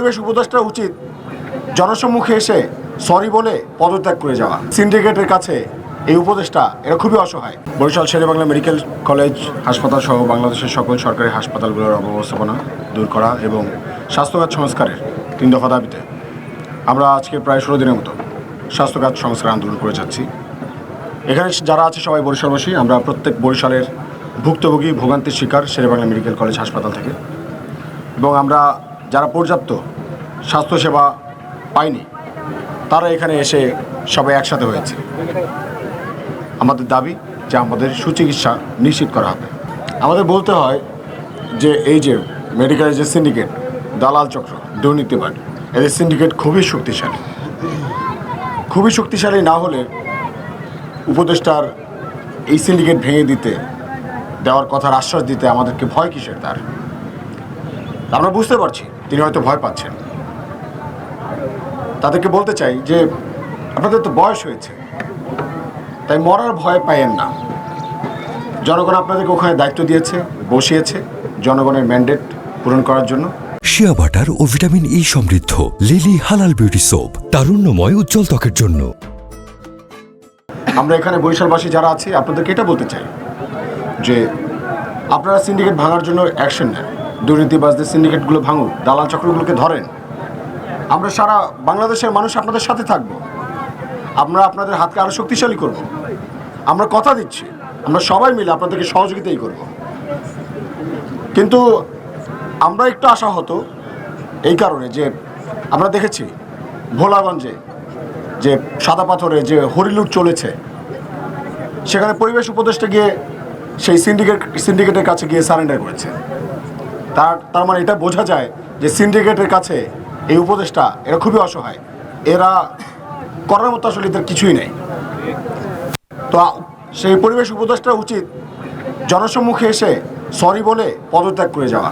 পরিবেশ উপদেষ্টা উচিত জনসম্মুখে এসে সরি বলে পদত্যাগ করে যাওয়া। সিন্ডিকেটের কাছে এই উপদেষ্টা এরা খুবই অসহায়। বরিশাল শেরেবাংলা মেডিকেল কলেজ হাসপাতাল সহ বাংলাদেশের সকল সরকারি হাসপাতালগুলোর অব্যবস্থাপনা দূর করা এবং স্বাস্থ্যখাত সংস্কারের তিন দফা দাবিতে আমরা আজকে প্রায় ষোলো দিনের মতো স্বাস্থ্যখাত সংস্কার আন্দোলন করে যাচ্ছি। এখানে যারা আছে সবাই বরিশালবাসী, আমরা প্রত্যেক বরিশালের ভুক্তভোগী ভোগান্তির শিকার শেরেবাংলা মেডিকেল কলেজ হাসপাতাল থেকে। এবং আমরা যারা পর্যাপ্ত স্বাস্থ্যসেবা পায়নি, তারা এখানে এসে সবাই একসাথে হয়েছে। আমাদের দাবি যে আমাদের সুচিকিৎসা নিশ্চিত করা হবে। আমাদের বলতে হয় যে এই যে মেডিকেলের যে সিন্ডিকেট, দালাল চক্র দুর্নীতিবাদ এদের সিন্ডিকেট খুবই শক্তিশালী। খুবই শক্তিশালী না হলে উপদেষ্টার এই সিন্ডিকেট ভেঙে দিতে, দেওয়ার কথার আশ্বাস দিতে আমাদেরকে ভয় কিসের তার? আমরা বুঝতে পারছি তিনি হয়তো ভয় পাচ্ছেন। তাদেরকে বলতে চাই যে আপনাদের তো বয়স হয়েছে তাই মরার ভয় পাইয়েন না। জনগণ আপনাদেরকে ওখানে দায়িত্ব দিয়েছে বসিয়েছে জনগণের ম্যান্ডেট পূরণ করার জন্য। শিয়া বাটার ও ভিটামিন ই সমৃদ্ধ লিলি হালাল বিউটি সোপ তারুণ্যময় উজ্জ্বল ত্বকের জন্য। আমরা এখানে বরিশালবাসী যারা আছি আপনাদেরকে এটা বলতে চাই যে আপনারা সিন্ডিকেট ভাঙার জন্য অ্যাকশন নেন। দুর্নীতিবাজদের সিন্ডিকেটগুলো ভাঙুন দালাল চক্রগুলোকে ধরেন। আমরা সারা বাংলাদেশের মানুষ আপনাদের সাথে থাকব। আমরা আপনাদের হাতকে আরও শক্তিশালী করব। আমরা কথা দিচ্ছি। আমরা সবাই মিলে আপনাদেরকে সহযোগিতাই করব। কিন্তু আমরা একটু আশা হতো এই কারণে যে আমরা দেখেছি ভোলাগঞ্জে যে সাদা পাথরে যে হরিলুট চলেছে, সেখানে পরিবেশ উপদেষ্টা গিয়ে সেই সিন্ডিকেট সিন্ডিকেটের কাছে গিয়ে সারেন্ডার করেছে। তার তার মানে এটা বোঝা যায় যে সিন্ডিকেটের কাছে এই উপদেশটা এরা খুবই অসহায়। এরা করার মতো আসলে এদের কিছুই নেই। তো সেই পরিবেশ উপদেশটা উচিত জনসম্মুখে এসে সরি বলে পদত্যাগ করে যাওয়া।